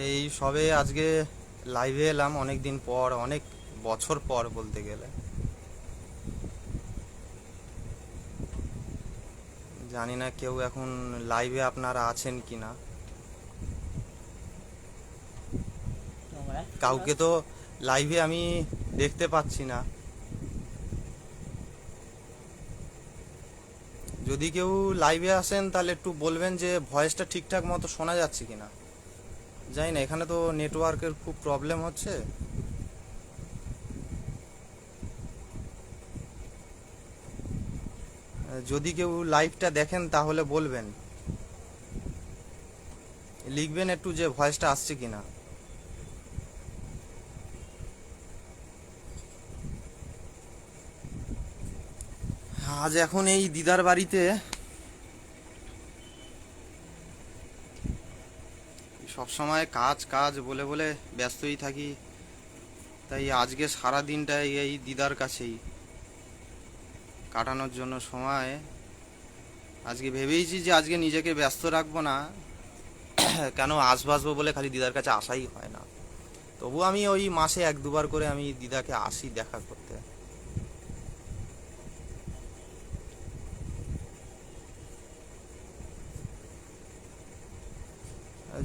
সেই সবে আজকে লাইভে এলাম অনেক দিন পর, অনেক বছর পর বলতে গেলে। জানি না কেউ এখন লাইভে আপনারা আছেন কি না কাউকে তো লাইভে আমি দেখতে পাচ্ছি না। যদি কেউ লাইভে আসেন তাহলে একটু বলবেন যে ভয়েসটা ঠিকঠাক মতো শোনা যাচ্ছে কিনা। জানি না, এখানে তো নেটওয়ার্কের খুব প্রবলেম হচ্ছে। যদি কেউ লাইভটা দেখেন তাহলে বলবেন। লিখবেন একটু যে ভয়েসটা আসছে কিনা। আজ এখন এই দিদার বাড়িতে সব সময় কাজ কাজ, বলে বলে ব্যস্তই থাকি। তাই আজকে সারা দিনটাই এই দিদার কাছেই কাটানোর জন্য সময়। আজকে ভেবেইছি যে আজকে নিজেকে ব্যস্ত রাখব না। কেন আসবাসবো বলে খালি দিদার কাছে আসাই হয় না। তবু আমি ওই মাসে এক দুবার করে আমি দিদাকে আসি দেখা করতে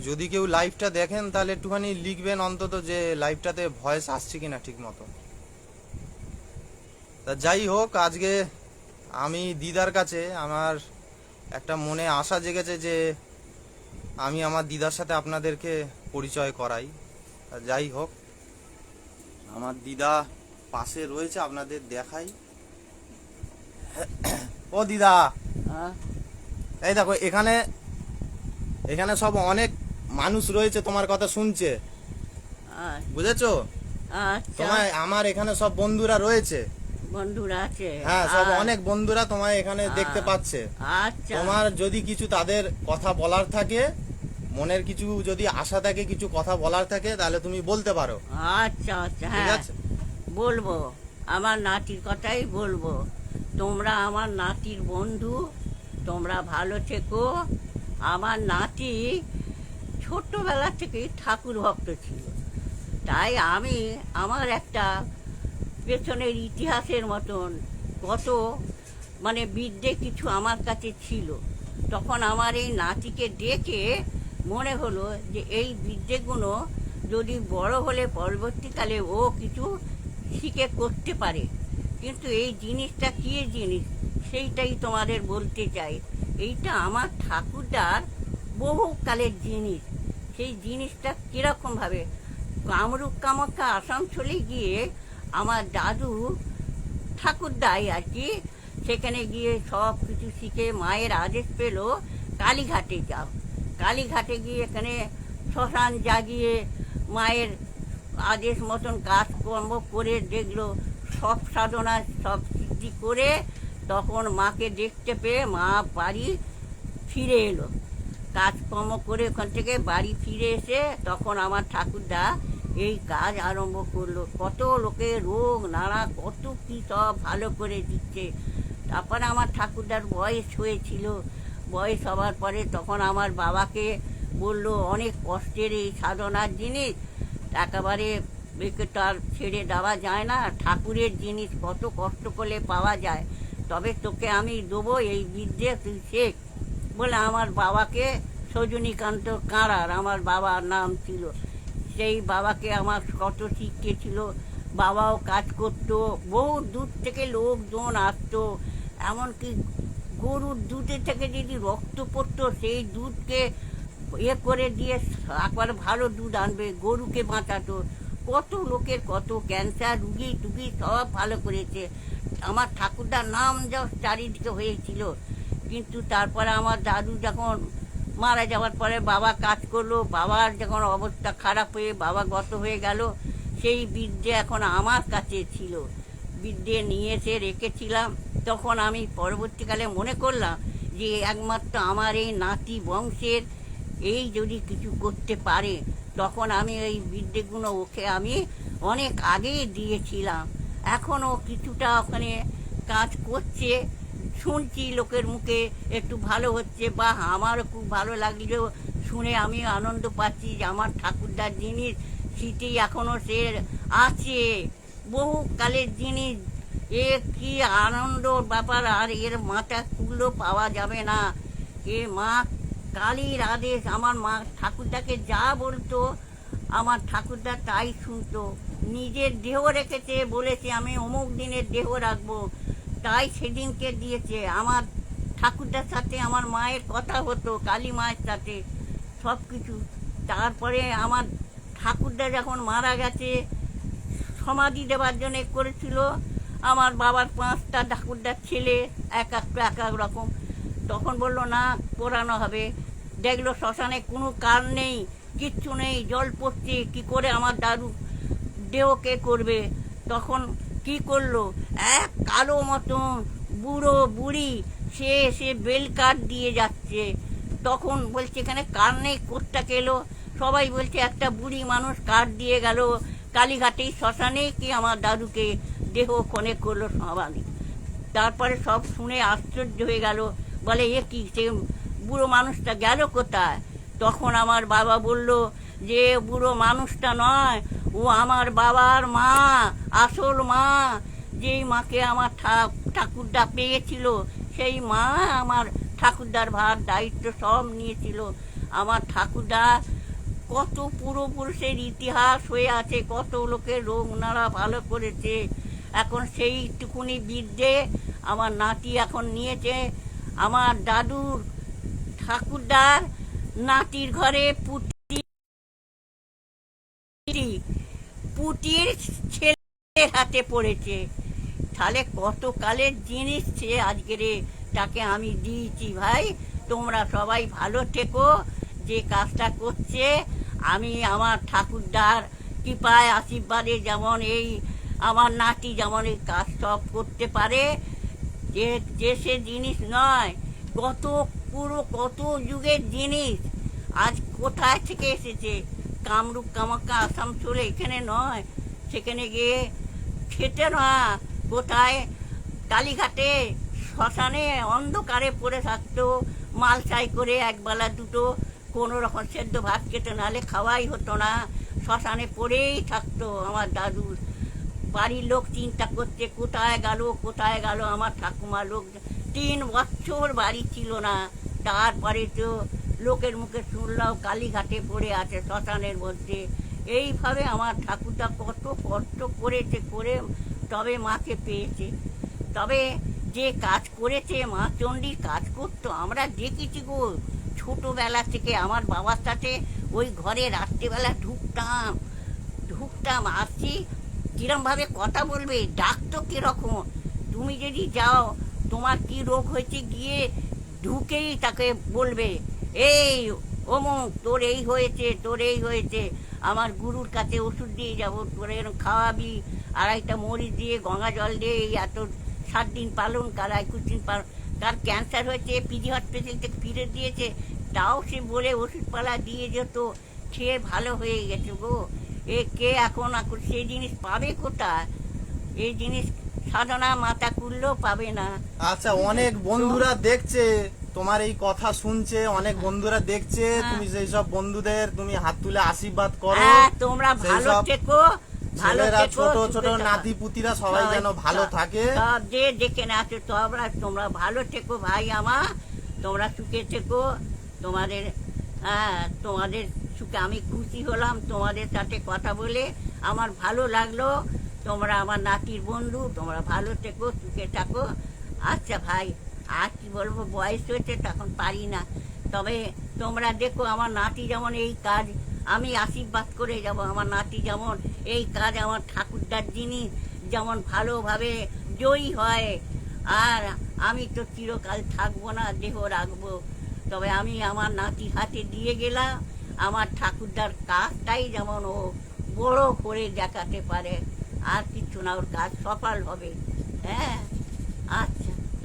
যদি কেউ লাইভটা দেখেন তাহলে একটুখানি লিখবেন অন্তত যে লাইভটাতে ভয়েস আসছে কিনা ঠিক মতো। তা যাই হোক আজকে আমি দিদার কাছে আমার একটা মনে আশা জেগেছে যে আমি আমার দিদার সাথে আপনাদেরকে পরিচয় করাই। যাই হোক আমার দিদা পাশে রয়েছে আপনাদের দেখাই। ও দিদা! হ্যাঁ? এই দেখো এখানে এখানে সব অনেক মানুষ রয়েছে তোমার কথা শুনছে। বুঝেছ? তোমায় আমার এখানে সব বন্ধুরা রয়েছে। বন্ধুরা আছে? হ্যাঁ সব অনেক বন্ধুরা তোমায় এখানে দেখতে পাচ্ছে। আচ্ছা। তোমার যদি কিছু তাদের কথা বলার থাকে মনের কিছু যদি আশা থাকে কিছু কথা বলার থাকে তাহলে তুমি বলতে পারো। আচ্ছা আচ্ছা হ্যাঁ। বলব আমার নাতির কথাই বলব। তোমরা আমার নাতির বন্ধু তোমরা ভালো থেকো। আমার নাতি ছোট্টবেলা থেকেই ঠাকুর ভক্ত ছিল। তাই আমি আমার একটা পেছনের ইতিহাসের মতন কত মানে বিদ্যে কিছু আমার কাছে ছিল। তখন আমার এই নাতিকে ডেকে মনে হলো যে এই বিদ্যেগুলো যদি বড় হলে পরবর্তীকালে ও কিছু শিখে করতে পারে। কিন্তু এই জিনিসটা কি জিনিস? সেইটাই তোমাদের বলতে চাই। এইটা আমার ঠাকুরদার বহুকালের জিনিস। সেই জিনিসটা কীরকমভাবে কামরূপ কামাখ্যা আসানসোলে গিয়ে আমার দাদু ঠাকুরদাই আর কি, সেখানে গিয়ে সব কিছু শিখে মায়ের আদেশ পেল, কালীঘাটে যাও। কালীঘাটে গিয়ে এখানে শ্মশান জাগিয়ে মায়ের আদেশ মতন কাজকর্ম করে দেখল, সব সাধনা, সব সিদ্ধি করে তখন মাকে দেখতে পেয়ে মা বাড়ি ফিরে এলো। কাজকর্ম করে ওখান থেকে বাড়ি ফিরে এসে তখন আমার ঠাকুরদা এই কাজ আরম্ভ করল। কত লোকে রোগ, নানা, কত কি সব ভালো করে দিচ্ছে। তারপরে আমার ঠাকুরদার বয়স হয়েছিল। বয়স হওয়ার পরে তখন আমার বাবাকে বলল, অনেক কষ্টের এই সাধনার জিনিস। একেবারে একে তো আর ছেড়ে দেওয়া যায় না। ঠাকুরের জিনিস কত কষ্ট করলে পাওয়া যায়। তবে তোকে আমি দেবো এই বিদ্যে, তুই শেখ। বলে আমার বাবাকে সজনীকান্ত কাঁড়ার আমার বাবার নাম ছিল। সেই বাবাকে আমার কত শিখিয়েছিল, বাবাও কাজ করতো বহু দূর থেকে লোকজন আসতো, এমনকি গরুর দুধের থেকে যদি রক্ত পড়তো, সেই দুধকে ইয়ে করে দিয়ে একবার ভালো দুধ আনবে, গরুকে বাঁচাতো। কত লোকের কত ক্যান্সার, রুগী টুগি সব ভালো করেছে। আমার ঠাকুরদার নাম যা চারিদিকে হয়েছিল। কিন্তু তারপরে আমার দাদু যখন মারা যাওয়ার পরে বাবা কাজ করল, বাবার যখন অবস্থা খারাপ হয়ে বাবা গত হয়ে গেল, সেই বিদ্যে এখন আমার কাছে ছিল। বিদ্যে নিয়ে এসে রেখেছিলাম। তখন আমি পরবর্তীকালে মনে করলাম যে একমাত্র আমার এই নাতি বংশের এই যদি কিছু করতে পারে, তখন আমি এই বিদ্যেগুলো ওকে আমি অনেক আগেই দিয়েছিলাম। এখনও কিছুটা ওখানে কাজ করছে। শুনছি লোকের মুখে, একটু ভালো হচ্ছে বা আমারও খুব ভালো লাগলেও শুনে আমি আনন্দ পাচ্ছি যে আমার ঠাকুরদার জিনিস স্মৃতি এখনও সে আছে। বহু কালের জিনিস। এ কি আনন্দ ব্যাপার, আর এর মাথা তুলো পাওয়া যাবে না। এ মা, কালীর আদেশ, আমার মা ঠাকুরদাকে যা বলতো, আমার ঠাকুরদা তাই শুনতো। নিজের দেহ রেখেছে, বলেছে আমি অমুক দিনের দেহ রাখব। তাই সেদিনকে দিয়েছে। আমার ঠাকুরদার সাথে আমার মায়ের কথা হতো, কালী মায়ের সাথে সব কিছু তারপরে আমার ঠাকুরদা যখন মারা গেছে, সমাধি দেওয়ার জন্য করেছিল। আমার বাবার পাঁচটা ঠাকুরদার ছেলে, এক এক এক এক রকম। তখন বলল, না, পোড়ানো হবে। দেখল শ্মশানে কোনো কার নেই, কিচ্ছু নেই, জল পড়ছে, কি করে আমার দাদু দেহকে করবে? তখন কি করল? এক কালো মতন বুড়ো বুড়ি সে এসে বেল কাঠ দিয়ে যাচ্ছে। তখন বলছে, এখানে কার নেই? কোথা এলো? সবাই বলছে, একটা বুড়ি মানুষ কাঠ দিয়ে গেল। কালীঘাটেই শ্মশানে কি আমার দাদুকে? দেহ খনে করল সমাধি তারপরে সব শুনে আশ্চর্য হয়ে গেল। বলে, এ কি, সে বুড়ো মানুষটা গেল কোথায়? তখন আমার বাবা বলল যে, বুড়ো মানুষটা নয় ও আমার বাবার মা, আসল মা, যেই মাকে আমার ঠাকুরদা পেয়েছিল, সেই মা আমার ঠাকুরদার ভার দায়িত্ব সব নিয়েছিল। আমার ঠাকুরদা কত পূর্বপুরুষের ইতিহাস হয়ে আছে, কত লোকের রোগ নাড়া ভালো করেছে। এখন সেইটুকুনি বিদ্যে আমার নাতি এখন নিয়েছে। আমার দাদুর ঠাকুরদার নাতির ঘরে পুটি পুটির ছেলের হাতে পড়েছে। তাহলে কত কালের জিনিস সে আজকের তাকে আমি দিয়েছি ভাই। তোমরা সবাই ভালো থেকো। যে কাজটা করছে, আমি আমার ঠাকুরদার কৃপায় আশীর্বাদে যেমন এই আমার নাতি যেমন এই কাজ সব করতে পারে, যে যে সে জিনিস নয়, কত পুরো কত যুগের জিনিস আজ কোথায় থেকে এসেছে? কামরূপ, কামাক্কা আসানসোলে এখানে নয়। সেখানে গিয়ে খেতে না কোথায়? কালীঘাটে, শ্মশানে অন্ধকারে পড়ে থাকতো, মালসাই করে একবেলা দুটো কোনো রকম সেদ্ধ ভাত খেতে, নাহলে খাওয়াই হতো না। শ্মশানে পড়েই থাকতো আমার দাদু। বাড়ির লোক চিন্তা করছে, কোথায় গেল কোথায় গেল? আমার ঠাকুমা লোক তিন বছর বাড়ি ছিল না। তারপরে তো লোকের মুখে শুনলাম, কালীঘাটে পড়ে আছে শ্মশানের মধ্যে। এইভাবে আমার ঠাকুরদা কত কষ্ট করেছে, করে তবে মাকে পেয়েছে। তবে যে কাজ করেছে, মা চণ্ডীর কাজ করতো, আমরা দেখেছি গো, ছোটোবেলা থেকে আমার বাবার সাথে ওই ঘরে রাত্রিবেলা ঢুকতাম ঢুকতাম, আসছি, কিরমভাবে কথা বলবে, ডাকতো কীরকম? তুমি যদি যাও, তোমার কি রোগ হয়েছে গিয়ে ঢুকেই তাকে বলবে। এই, অমুক, তোর এই হয়েছে, তোর এই হয়েছে। আমার গুরুর কাছে ওষুধ দিয়ে যাব, তোর এরকম খাওয়াবি। আড়াইটা মরিচ দিয়ে গঙ্গা জল দিয়ে এই এত সাত দিন পালন কার একুশ দিন পালন। কার ক্যান্সার হয়েছে পিজি হসপিটাল থেকে ফিরে দিয়েছে। তাও সে বলে ওষুধপালা দিয়ে যেত খেয়ে ভালো হয়ে গেছে গো। এ কে এখন এখন সেই জিনিস পাবে কোথায়? এই জিনিস সাধনা মাথা কুললেও পাবে না। আচ্ছা অনেক বন্ধুরা দেখছে। তোমার এই কথা শুনছে অনেক বন্ধুরা দেখছে হ্যাঁ। তুমি সেই সব বন্ধুদের তুমি হাত তুলে আশীর্বাদ করো। হ্যাঁ তোমরা ভালো থেকো ভালো ছেলেরা ছোট ছোট নাতি পুতিরা সবাই যেন ভালো থাকে। সব যে যেখানে আছো তোমরা তোমরা ভালো থেকো ভাই আমার তোমরা সুখে থেকো। তোমাদের হ্যাঁ তোমাদের সুখে আমি খুশি হলাম তোমাদের সাথে কথা বলে আমার ভালো লাগল। তোমরা আমার নাতির বন্ধু তোমরা ভালো থেকো সুখে থাকো। আচ্ছা ভাই আর কি বলব, বয়স হয়েছে, তখন পারি না। তবে তোমরা দেখো, আমার নাতি যেমন এই কাজ, আমি আশীর্বাদ করে যাব। আমার নাতি যেমন এই কাজ, আমার ঠাকুরদার জিনিস যেমন ভালোভাবে জয়ী হয়। আর আমি তো চিরকাল থাকব না, দেহ রাখব। তবে আমি আমার নাতি হাতে দিয়ে গেলাম। আমার ঠাকুরদার কাজটাই যেমন ও বড় করে দেখাতে পারে। আর কিছু না, ওর কাজ সফল হবে। হ্যাঁ?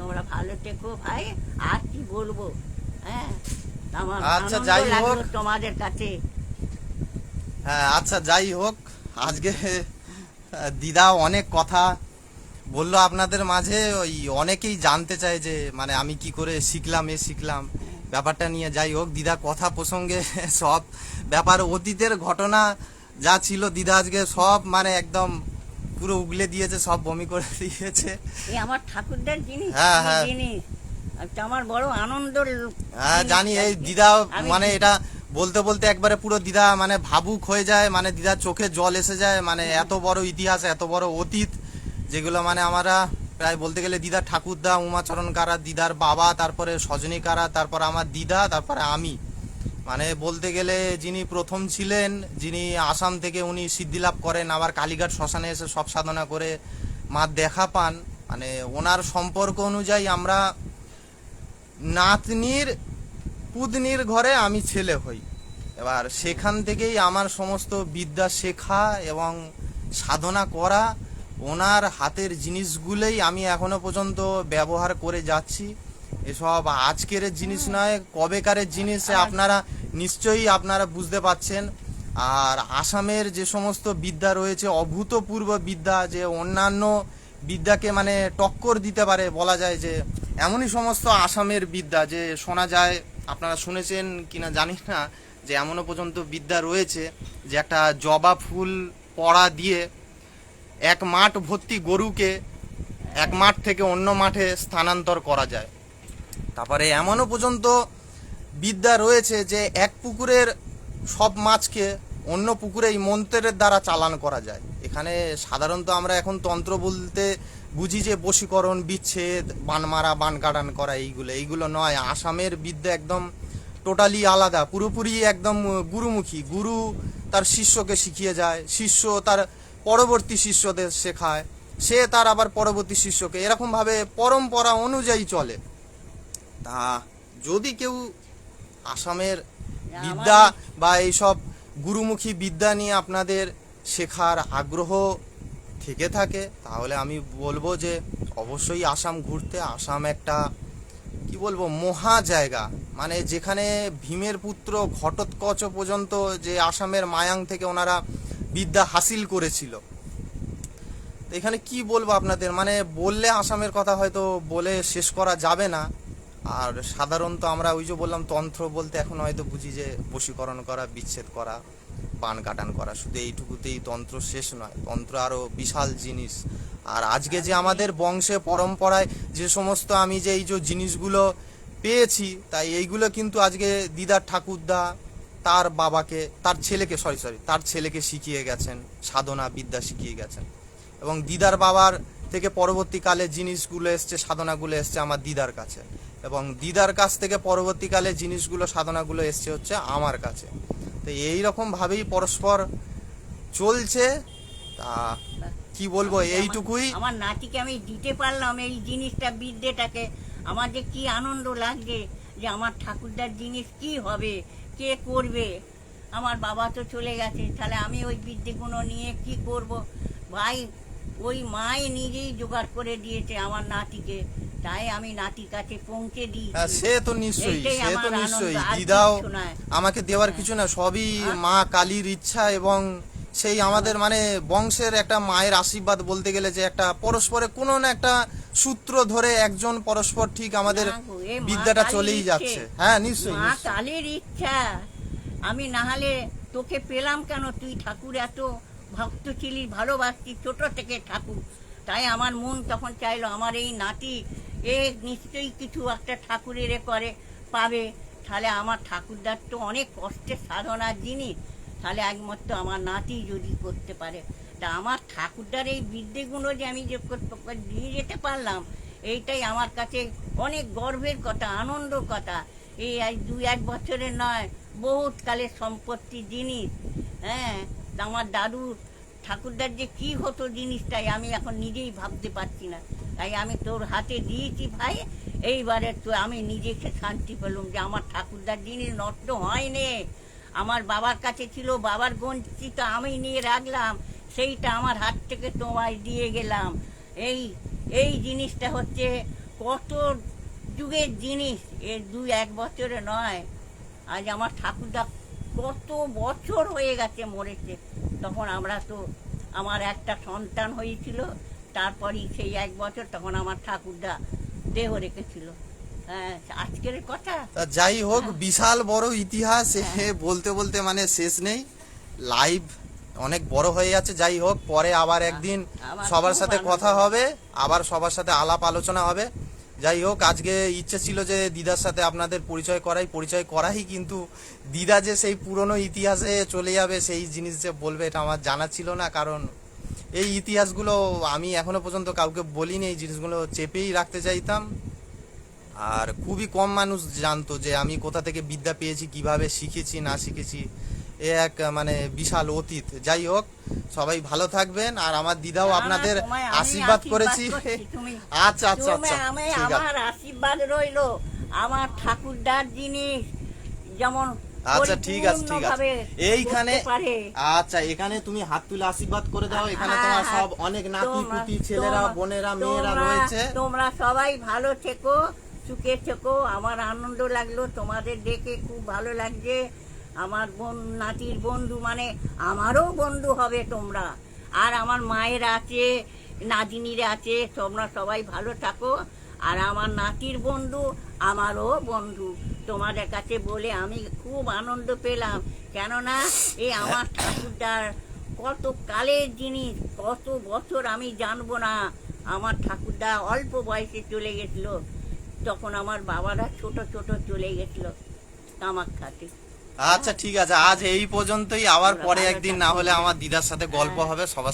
তোমরা ভালো থেকো ভাই। আর কি বলব? হ্যাঁ? আমার আচ্ছা, যাই হোক। তোমাদের কাছে। হ্যাঁ আচ্ছা যাই হোক। আজকে দিদা অনেক কথা বলল আপনাদের মাঝে। ওই অনেকেই জানতে চায় যে মানে আমি কি করে শিখলাম এ শিখলাম। ব্যাপারটা নিয়ে যাই হোক দিদা কথা প্রসঙ্গে সব ব্যাপার অতীতের ঘটনা যা ছিল দিদা আজকে সব মানে একদম পুরো উগলে দিয়েছে সব বমি করে দিয়েছে। এই আমার ঠাকুরদার জিনিস হ্যাঁ, হ্যাঁ। জিনিস। আমার বড় আনন্দ হ্যাঁ জানি এই দিদা মানে এটা বলতে বলতে একবারে পুরো দিদা মানে ভাবুক হয়ে যায় মানে দিদার চোখে জল এসে যায় মানে এত বড় ইতিহাস এত বড় অতীত যেগুলো মানে আমরা প্রায় বলতে গেলে দিদার ঠাকুরদা উমাচরণ কারা দিদার বাবা তারপরে সজনী কারা তারপর আমার দিদা তারপরে আমি। মানে বলতে গেলে যিনি প্রথম ছিলেন যিনি আসাম থেকে উনি সিদ্ধিলাভ করেন আবার কালীঘাট শ্মশানে এসে সব সাধনা করে মা দেখা পান। মানে ওনার সম্পর্ক অনুযায়ী আমরা নাতনির পুতনির ঘরে আমি ছেলে হই। এবার সেখান থেকেই আমার সমস্ত বিদ্যা শেখা এবং সাধনা করা ওনার হাতের জিনিসগুলোই আমি এখনও পর্যন্ত ব্যবহার করে যাচ্ছি। এসব আজকের জিনিস নয় কবেকারের জিনিস আপনারা নিশ্চয়ই আপনারা বুঝতে পাচ্ছেন। আর আসামের যে সমস্ত বিদ্যা রয়েছে, অভূতপূর্ব বিদ্যা, যে অন্যান্য বিদ্যাকে মানে টক্কর দিতে পারে বলা যায় যে, এমনই সমস্ত আসামের বিদ্যা যে শোনা যায়, আপনারা শুনেছেন কিনা জানি না, যে এমনও পর্যন্ত বিদ্যা রয়েছে যে একটা জবা ফুল পড়া দিয়ে এক মাঠ ভর্তি গরুকে এক মাঠ থেকে অন্য মাঠে স্থানান্তর করা যায়। তারপরে এমনও পর্যন্ত বিদ্যা রয়েছে যে এক পুকুরের সব মাছকে অন্য পুকুরে এই মন্ত্রের দ্বারা চালান করা যায়। এখানে সাধারণত আমরা এখন তন্ত্র বলতে বুঝি যে বশীকরণ, বিচ্ছেদ বান মারা বান কাটান করা এইগুলো। এইগুলো নয়, আসামের বিদ্যা একদম টোটালি আলাদা, পুরোপুরি একদম গুরুমুখী। গুরু তার শিষ্যকে শিখিয়ে যায়, শিষ্য তার পরবর্তী শিষ্যদের শেখায়, সে তার আবার পরবর্তী শিষ্যকে। এরকমভাবে পরম্পরা অনুযায়ী চলে। তা যদি কেউ আসামের বিদ্যা বা এইসব গুরুমুখী বিদ্যা নিয়ে আপনাদের শেখার আগ্রহ থেকে থাকে তাহলে আমি বলব যে অবশ্যই আসাম ঘুরতে আসাম একটা কি বলব মহা জায়গা। মানে যেখানে ভীমের পুত্র ঘটোৎকচ পর্যন্ত যে আসামের মায়াং থেকে ওনারা বিদ্যা হাসিল করেছিল। তো এখানে কি বলব আপনাদের? মানে বললে আসামের কথা হয়তো বলে শেষ করা যাবে না। আর সাধারণত আমরা ওই যে বললাম, তন্ত্র বলতে এখন হয়তো বুঝি যে বশীকরণ করা, বিচ্ছেদ করা, বান কাটান করা, শুধু এইটুকুতেই তন্ত্র শেষ নয়, তন্ত্র আরও বিশাল জিনিস। আর আজকে যে আমাদের বংশে, পরম্পরায় যে সমস্ত আমি যে এই যে জিনিসগুলো পেয়েছি, তাই এইগুলো কিন্তু আজকে দিদার ঠাকুরদা, তার বাবাকে, তার ছেলেকে সরি সরি তার ছেলেকে শিখিয়ে গেছেন, সাধনা বিদ্যা শিখিয়ে গেছেন। এবং দিদার বাবার থেকে পরবর্তীকালে জিনিসগুলো এসছে, সাধনাগুলো এসছে আমার দিদার কাছে। এবং দিদার কাছ থেকে পরবর্তীকালে জিনিসগুলো সাধনাগুলো এসছে হচ্ছে আমার কাছে। তো এই রকম ভাবেই পরস্পর চলছে। তা কি বলব এইটুকুই। আমার নাতিকে আমি দিতে পারলাম এই জিনিসটা বিদ্যেটাকে। আমার যে কি আনন্দ লাগছে যে আমার ঠাকুরদার জিনিস কি হবে কে করবে? আমার বাবা তো চলে গেছে তাহলে আমি ওই বিদ্যেগুলো নিয়ে কি করব? ভাই ওই মাই নিজেই জোগাড় করে দিয়েছে আমার নাতিকে। তাই আমি নাতির কাছে পৌঁছে দিই হ্যাঁ, সে তো নিশ্চয়ই সে তো নিশ্চয়ই। দিদাও আমাকে দেওয়ার কিছু না সবই হ্যাঁ। মা কালীর ইচ্ছা এবং সেই আমাদের মানে বংশের একটা মায়ের আশীর্বাদ বলতে গেলে যে একটা পরস্পরে কোনো না একটা সূত্র ধরে একজন পরস্পর ঠিক আমাদের বিদ্যাটা চলেই যাচ্ছে। হ্যাঁ নিশ্চয়ই মা কালীর ইচ্ছা। আমি না হলে তোকে পেলাম কেন? তুই ঠাকুর এত ভক্ত ছিলি ভালোবাসতি ছোট থেকে ঠাকুর। তাই আমার মন তখন চাইলো আমার এই নাতি এ নিশ্চয়ই কিছু একটা ঠাকুরের করে পাবে। তাহলে আমার ঠাকুরদার তো অনেক কষ্টের সাধনার জিনিস তাহলে একমাত্র আমার নাতি যদি করতে পারে। তা আমার ঠাকুরদার এই বিদ্যেগুলো যে আমি যে দিয়ে যেতে পারলাম, এইটাই আমার কাছে অনেক গর্বের কথা আনন্দর কথা। এই আজ দুই, এক বছরের নয়, বহুত কালের সম্পত্তি জিনিস হ্যাঁ? আমার দাদু ঠাকুরদার যে কি হতো জিনিসটাই আমি এখন নিজেই ভাবতে পারছি না। তাই আমি তোর হাতে দিয়েছি ভাই। এইবারে তো আমি নিজেকে শান্তি পেলাম যে আমার ঠাকুরদার জিনিস নষ্ট হয়নি। আমার বাবার কাছে ছিল, বাবার গঞ্চিত আমি নিয়ে রাখলাম। সেইটা আমার হাত থেকে তোমায় দিয়ে গেলাম। এই এই জিনিসটা হচ্ছে কত যুগের জিনিস। এ দুই এক বছরে নয়। আজ আমার ঠাকুরদা কত বছর হয়ে গেছে মরেছে। তখন আমরা তো, আমার একটা সন্তান হয়েছিল। তারপরই সেই এক বছর তখন আমার ঠাকুরদা দেহ রেখেছিল। হ্যাঁ আজকের কথা। যাই হোক বিশাল বড় ইতিহাস এ বলতে বলতে মানে শেষ নেই। লাইভ অনেক বড় হয়ে যাচ্ছে যাই হোক পরে আবার একদিন সবার সাথে কথা হবে আবার সবার সাথে আলাপ আলোচনা হবে। যাই হোক আজকে ইচ্ছে ছিল যে দিদার সাথে আপনাদের পরিচয় করাই পরিচয় করাই কিন্তু দিদা যে সেই পুরনো ইতিহাসে চলে যাবে সেই জিনিস যে বলবে এটা আমার জানা ছিল না কারণ এই ইতিহাসগুলো আমি এখনও পর্যন্ত কাউকে বলিনি এই জিনিসগুলো চেপেই রাখতে চাইতাম। আর খুবই কম মানুষ জানতো যে আমি কোথা থেকে বিদ্যা পেয়েছি কীভাবে শিখেছি না শিখেছি। এ এক মানে বিশাল অতীত। যাই হোক সবাই ভালো থাকবেন। আর আমার দিদাও আপনাদের আশীর্বাদ করেছি। আচ্ছা আচ্ছা আচ্ছা আমার আশীর্বাদ রইল। আমার ঠাকুরদার জিনিস যেমন আচ্ছা ঠিক আছে ঠিক আছে। এইখানে। আচ্ছা এখানে তুমি হাত তুলে আশীর্বাদ করে দাও। এখানে তোমার সব অনেক নাতি পুতি ছেলেরা বোনেরা মেয়েরা রয়েছে। তোমরা সবাই ভালো থেকো সুখে থেকো। আমার আনন্দ লাগল তোমাদের দেখে খুব ভালো লাগছে। আমার বোন নাতির বন্ধু মানে আমারও বন্ধু হবে তোমরা। আর আমার মায়ের আছে নাদিনীর আছে তোমরা সবাই ভালো থাকো। আর আমার নাতির বন্ধু আমারও বন্ধু। তোমাদের কাছে বলে আমি খুব আনন্দ পেলাম। কেননা এই আমার ঠাকুরদার কত কালের জিনিস কত বছর আমি জানব না। আমার ঠাকুরদা অল্প বয়সে চলে গেছিল। তখন আমার বাবারা ছোট ছোট চলে গেছিল কামাখ্যাতে। আচ্ছা ঠিক আছে। আজ এই পর্যন্তই। আবার পরে একদিন না হলে আমার দিদার সাথে গল্প হ্যাঁ। হবে সবার